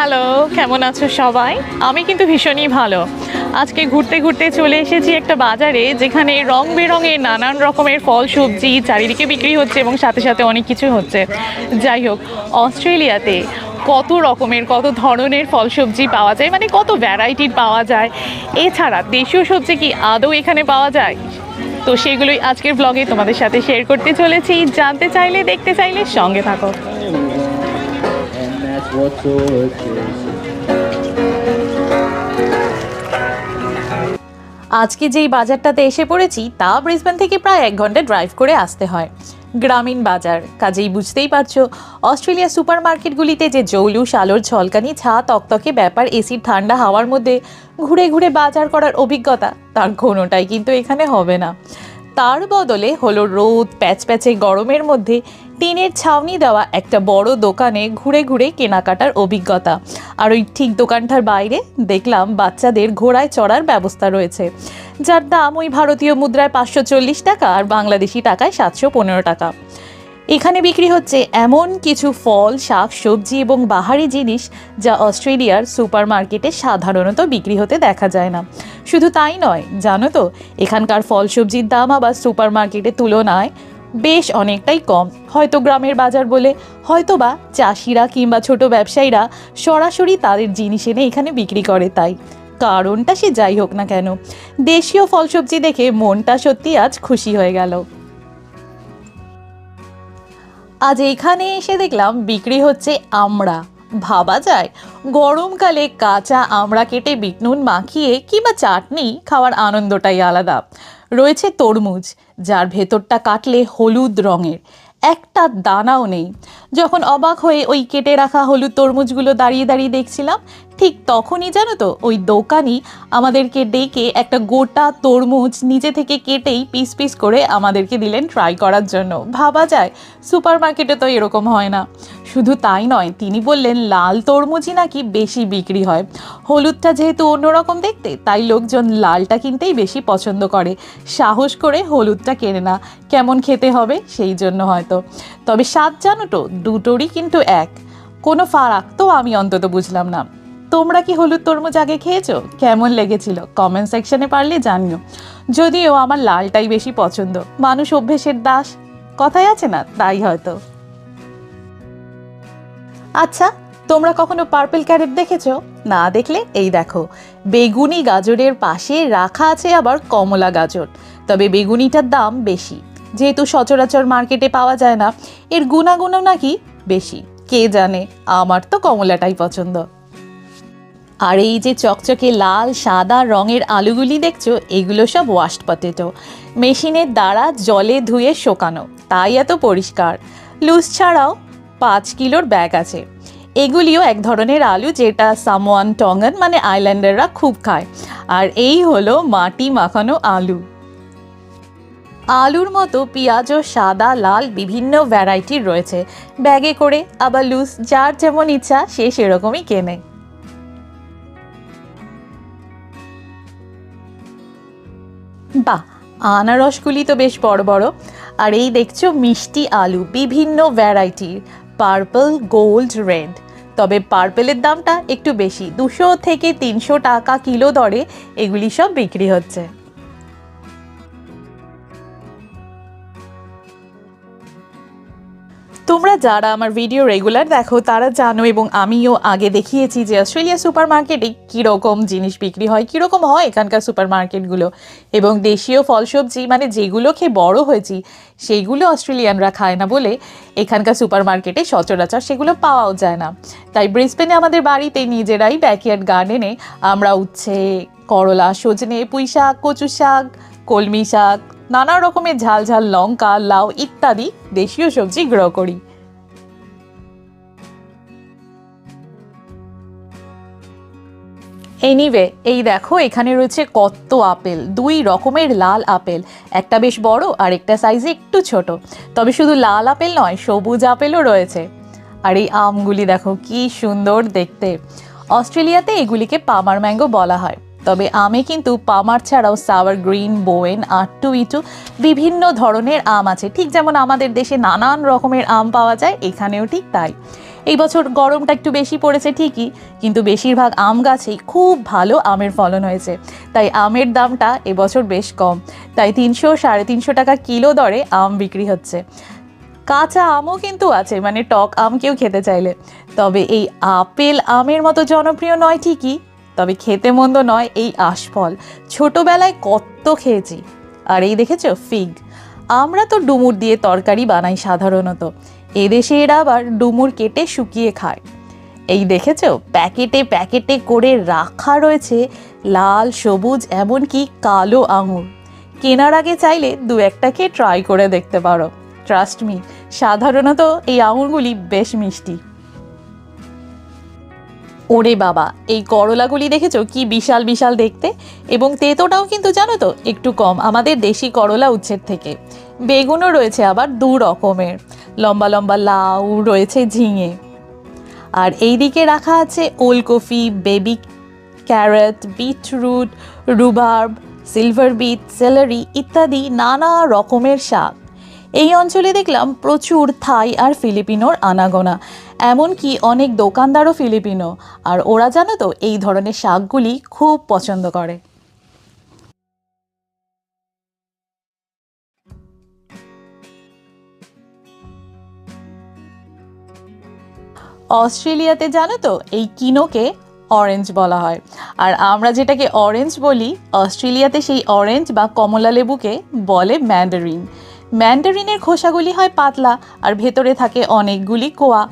Hello, কেমন আছো সবাই? আমি কিন্তু ভীষণই ভালো। আজকে ঘুরতে ঘুরতে চলে এসেছি একটা বাজারে যেখানে রং বেরঙের নানান রকমের ফল, সবজি চারিদিকে বিক্রি হচ্ছে এবং সাথে সাথে অনেক কিছু হচ্ছে। যাই হোক, অস্ট্রেলিয়াতে কত রকমের, কত ধরনের ফল, সবজি পাওয়া যায় মানে কত ভ্যারাইটির পাওয়া যায়। এছাড়া দেশীয় সবজি কি আদৌ এখানে পাওয়া যায়? তো সেগুলোই আজকের ব্লগে তোমাদের সাথে শেয়ার করতে চলেছি। জানতে চাইলে, দেখতে চাইলে সঙ্গে থাকো। আজকে যেই বাজারটাতে এসে পড়েছি, তা ব্রিসবেন থেকে প্রায় এক ঘণ্টা ড্রাইভ করে আসতে হয়। গ্রামীণ বাজার, কাজেই বুঝতেই পারছ। অস্ট্রেলিয়া সুপার মার্কেটগুলিতে যে জৌলুস, আলোর ঝলকানি, ছা, তকতকে ব্যাপার, এসির ঠান্ডা হাওয়ার মধ্যে ঘুরে ঘুরে বাজার করার অভিজ্ঞতা, তার কোনোটাই কিন্তু এখানে হবে না। তার বদলে হলো রোদ প্যাচ প্যাচে গরমের মধ্যে টিনের ছাউনি দেওয়া একটা বড় দোকানে ঘুরে ঘুরে কেনাকাটার অভিজ্ঞতা। আর ওই ঠিক দোকানটার বাইরে দেখলাম বাচ্চাদের ঘোড়ায় চড়ার ব্যবস্থা রয়েছে। যার দাম ওই ভারতীয় মুদ্রায় পাঁচশো চল্লিশ টাকা আর বাংলাদেশি টাকায় সাতশো পনেরো টাকা। এখানে বিক্রি হচ্ছে এমন কিছু ফল, শাক, সবজি এবং বাহারি জিনিস যা অস্ট্রেলিয়ার সুপার মার্কেটে সাধারণত বিক্রি হতে দেখা যায় না। শুধু তাই নয়, জানো তো, এখানকার ফল সবজির দাম আবার সুপার মার্কেটের তুলনায় বেশ অনেকটাই কম। হয়তো গ্রামের বাজার বলে হয়তো বা চাষিরা কিংবা ছোট ব্যবসায়ীরা সরাসরি তাদের জিনিস এনে এখানে বিক্রি করে তাই। কারণটা সে যাই হোক না কেন। দেশীয় ফল সবজি দেখে মনটা সত্যি আজ খুশি হয়ে গেল। আজ এখানে এসে দেখলাম বিক্রি হচ্ছে আমড়া ভাবা যায়, গরমকালে কাঁচা আমড়া কেটে বিটনুন মাখিয়ে কিংবা চাটনি খাওয়ার আনন্দটাই আলাদা। রয়েছে তরমুজ যার ভেতরটা কাটলে হলুদ রঙের। একটা দানাও নেই। যখন অবাক হয়ে ওই কেটে রাখা হলুদ তরমুজগুলো দাঁড়িয়ে দাঁড়িয়ে দেখছিলাম ঠিক তখনই জানো তো, ওই দোকানি আমাদেরকে ডেকে একটা গোটা তরমুজ নিজে থেকে কেটেই পিস পিস করে আমাদেরকে দিলেন ট্রাই করার জন্য। ভাবা যায় সুপার মার্কেটে তো এরকম হয় না। শুধু তাই নয়, তিনি বললেন, লাল তরমুজই নাকি বেশি বিক্রি হয়। হলুদটা যেহেতু অন্যরকম দেখতে, তাই লোকজন লালটা কিনতেই বেশি পছন্দ করে। সাহস করে হলুদটা কেনে না। কেমন খেতে হবে, সেই জন্য হয়তো। তবে স্বাদ জানো তো, দুটোরই কিন্তু এক। কোনো ফারাক তো আমি অন্তত বুঝলাম না। তোমরা কি হলুদ তরমুজ আগে খেয়েছো? কেমন লেগেছিল? কমেন্ট সেকশনে পারলে জানিও। যদিও আমার লালটাই বেশি পছন্দ। মানুষ অভ্যেসের দাস। কথাই আছে না, তাই হয়তো। আচ্ছা তোমরা কখনো পার্পল ক্যারেট দেখেছ? না দেখলে, এই দেখো। বেগুনি গাজরের পাশে রাখা আছে আবার কমলা গাজর। তবে বেগুনিটার দাম বেশি। যেহেতু সচরাচর মার্কেটে পাওয়া যায় না, এর গুণাগুণও নাকি বেশি। কে জানে? আমার তো কমলাটাই পছন্দ। আর এই যে চকচকে লাল, সাদা রঙের আলুগুলি দেখছ, এগুলো সব ওয়াশড পটেটো মেশিনের দ্বারা জলে ধুয়ে শোকানো, তাই এত পরিষ্কার। লুজ ছাড়াও পাঁচ কিলোর ব্যাগ আছে। এগুলিও এক ধরনের আলু যেটা সামোয়ান টঙ্গন মানে আইল্যান্ডাররা খুব খায়। আর এই হলো মাটি মাখানো আলু। আলুর মতো পেঁয়াজও সাদা, লাল বিভিন্ন ভ্যারাইটির রয়েছে। ব্যাগে করে আবার লুজ, যার যেমন ইচ্ছা, সে সেরকমই কেনে। বাহ, আনারসগুলি তো বেশ বড় বড়। আর এই দেখছ মিষ্টি আলু, বিভিন্ন ভ্যারাইটির পার্পল গোল্ড রেড তবে পার্পেলের দামটা একটু বেশি, দুশো থেকে তিনশো টাকা কিলো দরে এগুলি সব বিক্রি হচ্ছে। তোমরা যারা আমার ভিডিও রেগুলার দেখো, তারা জানো এবং আমিও আগে দেখিয়েছি যে অস্ট্রেলিয়া সুপার মার্কেটে কীরকম জিনিস বিক্রি হয়, কীরকম হয় এখানকার সুপার মার্কেটগুলো এবং দেশীয় ফল সবজি মানে যেগুলো খেয়ে বড় হয়েছি, সেইগুলো অস্ট্রেলিয়ানরা খায় না বলে এখানকার সুপার মার্কেটে সচরাচর সেগুলো পাওয়াও যায় না। তাই ব্রিসবেনে আমাদের বাড়িতে নিজেরাই ব্যাকইয়ার্ড গার্ডেনে আমরা উচ্ছে করলা, সজনে পুঁই শাক কচু শাক কলমি শাক নানা রকমের ঝাল ঝাল লঙ্কা, লাউ ইত্যাদি দেশীয় সবজি গ্রহ করি। এনিওয়ে এই দেখো, এখানে রয়েছে কত আপেল, দুই রকমের লাল আপেল, একটা বেশ বড় আর একটা সাইজে একটু ছোট। তবে শুধু লাল আপেল নয়, সবুজ আপেলও রয়েছে। আর এই আমগুলি দেখো, কি সুন্দর দেখতে। অস্ট্রেলিয়াতে এগুলিকে পামার ম্যাঙ্গো বলা হয়। তবে আমে কিন্তু পামার ছাড়াও সাওয়ার গ্রিন বোয়েন আট্টু ইটু বিভিন্ন ধরনের আম আছে। ঠিক যেমন আমাদের দেশে নানান রকমের আম পাওয়া যায়, এখানেও ঠিক তাই। এই বছর গরমটা একটু বেশি পড়েছে ঠিকই, কিন্তু বেশিরভাগ আম গাছেই খুব ভালো আমের ফলন হয়েছে। তাই আমের দামটা এবছর বেশ কম। তাই তিনশো সাড়ে তিনশো টাকা কিলো দরে আম বিক্রি হচ্ছে। কাঁচা আমও কিন্তু আছে মানে টক আম কেউ খেতে চাইলে। তবে এই আপেল আমের মতো জনপ্রিয় নয় ঠিকই তবে খেতে মন্দ নয় এই আশফল। ছোটবেলায় কত খেয়েছি। আর এই দেখেছ? ফিগ। আমরা তো ডুমুর দিয়ে তরকারি বানাই সাধারণত। এদেশে এরা আবার ডুমুর কেটে শুকিয়ে খায়। এই দেখেছ? প্যাকেটে প্যাকেটে করে রাখা রয়েছে লাল, সবুজ, এমনকি কালো আঙুর। কেনার আগে চাইলে দু একটাকে ট্রাই করে দেখতে পারো। ট্রাস্ট মি সাধারণত এই আঙুরগুলি বেশ মিষ্টি। ওরে বাবা, এই করলাগুলি দেখেছ? কি বিশাল বিশাল দেখতে। এবং তেতোটাও কিন্তু জানো তো, একটু কম, আমাদের দেশি করলা উচ্ছেদ থেকে। বেগুনও রয়েছে আবার দু রকমের। লম্বা লম্বা লাউ রয়েছে ঝিঙে। আর এই দিকে রাখা আছে ওলকপি, baby carrot, beetroot rhubarb silver beet celery ইত্যাদি নানা রকমের শাক। এই অঞ্চলে দেখলাম প্রচুর থাই আর ফিলিপিনোর আনাগোনা। এমনকি অনেক দোকানদারও ফিলিপিনো। আর ওরা জানো তো, এই ধরনের শাকগুলি খুব পছন্দ করে। অস্ট্রেলিয়াতে জানো তো, এই কিনোকে অরেঞ্জ বলা হয়। আর আমরা যেটাকে অরেঞ্জ বলি, অস্ট্রেলিয়াতে সেই অরেঞ্জ বা কমলা লেবুকে বলে ম্যান্ডারিন ম্যান্ডারিনের খোসাগুলি হয় পাতলা আর ভেতরে থাকে অনেকগুলি কোয়া।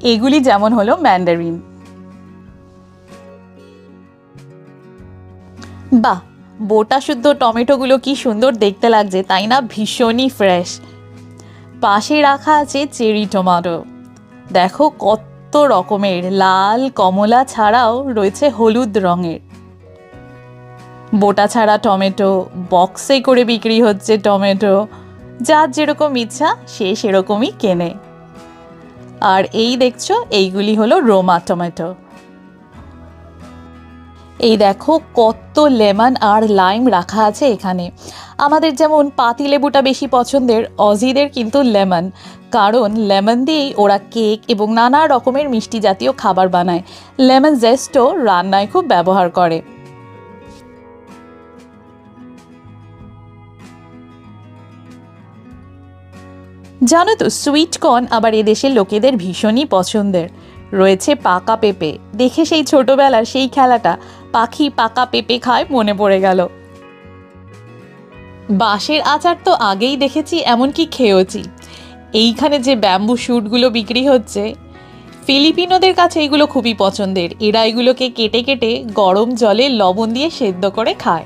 এগুলি যেমন হলো ম্যান্ডারিন। বাহ, বোটা শুদ্ধ টমেটোগুলো কি সুন্দর দেখতে লাগছে, তাই না? ভীষণই ফ্রেশ। পাশে রাখা আছে চেরি টমেটো। দেখো কত রকমের, লাল কমলা ছাড়াও রয়েছে হলুদ রঙের। বোটা ছাড়া টমেটো, বক্সে করে বিক্রি হচ্ছে টমেটো। যার যেরকম ইচ্ছা সে সেরকমই কেনে। আর এই দেখছ, এইগুলি হলো রোমা টমেটো। এই দেখো কত লেমন আর লাইম রাখা আছে এখানে। আমাদের যেমন পাতিলেবুটা বেশি পছন্দের, অজিদের কিন্তু লেমন। কারণ লেমন দিয়েই ওরা কেক এবং নানা রকমের মিষ্টি জাতীয় খাবার বানায়। লেমন জেস্টও রান্নায় খুব ব্যবহার করে। জানো তো, সুইট কর্ন আবার এদেশের লোকেদের ভীষণই পছন্দের। রয়েছে পাকা পেঁপে। দেখে সেই ছোটবেলার সেই খেলাটা পাখি পাকা পেঁপে খায় মনে পড়ে গেল। বাঁশের আচার তো আগেই দেখেছি, এমনকি খেয়েওছি। এইখানে যে ব্যাম্বু শ্যুটগুলো বিক্রি হচ্ছে, ফিলিপিনোদের কাছে এগুলো খুবই পছন্দের। এরা এগুলোকে কেটে কেটে গরম জলে লবণ দিয়ে সেদ্ধ করে খায়।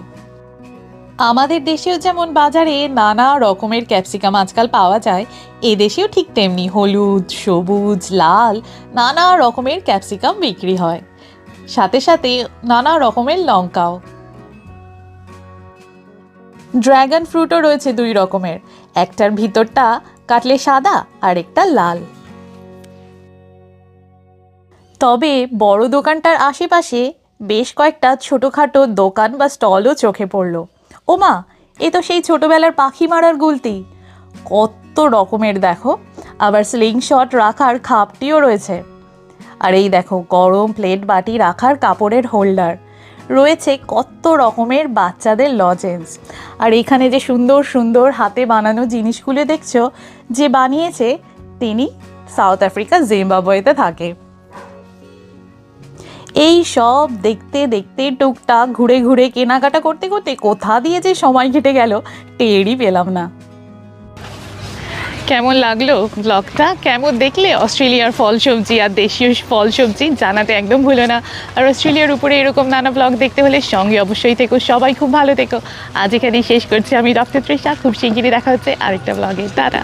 আমাদের দেশেও যেমন বাজারে নানা রকমের ক্যাপসিকাম আজকাল পাওয়া যায় এদেশেও ঠিক তেমনি হলুদ, সবুজ, লাল নানা রকমের ক্যাপসিকাম বিক্রি হয়। সাথে সাথে নানা রকমের লঙ্কাও। ড্র্যাগন ফ্রুটও রয়েছে দুই রকমের, একটার ভিতরটা কাটলে সাদা আর একটা লাল। তবে বড় দোকানটার আশেপাশে বেশ কয়েকটা ছোটোখাটো দোকান বা স্টলও চোখে পড়ল। ওমা, এ তো সেই ছোটবেলার পাখি মারার গুলতি। কত রকমের দেখো, আবার স্লিং শট রাখার খাপটিও রয়েছে। আর এই দেখো, গরম প্লেট বাটি রাখার কাপড়ের হোল্ডার রয়েছে কত রকমের বাচ্চাদের লজেন্স আর এখানে যে সুন্দর সুন্দর হাতে বানানো জিনিসগুলো দেখছ, যে বানিয়েছে, তিনি সাউথ আফ্রিকা জিম্বাবুয়েতে থাকে। এই সব দেখতে দেখতে টুকটাক ঘুরে ঘুরে কেনাকাটা করতে করতে কোথা দিয়ে যে সময় কেটে গেল টেরই পেলাম না। কেমন লাগল ব্লগটা কেমন দেখলে অস্ট্রেলিয়ার ফল সবজি আর দেশীয় ফল সবজি জানাতে একদম ভুলো না। আর অস্ট্রেলিয়ার উপরে এরকম নানা ব্লগ দেখতে হলে সঙ্গে অবশ্যই থেকো, সবাই খুব ভালো থেকো। আজ এখানেই শেষ করছি। আমি ডক্টর তৃষা খুব শিগগিরই দেখা হচ্ছে আরেকটা ব্লগে টাটা।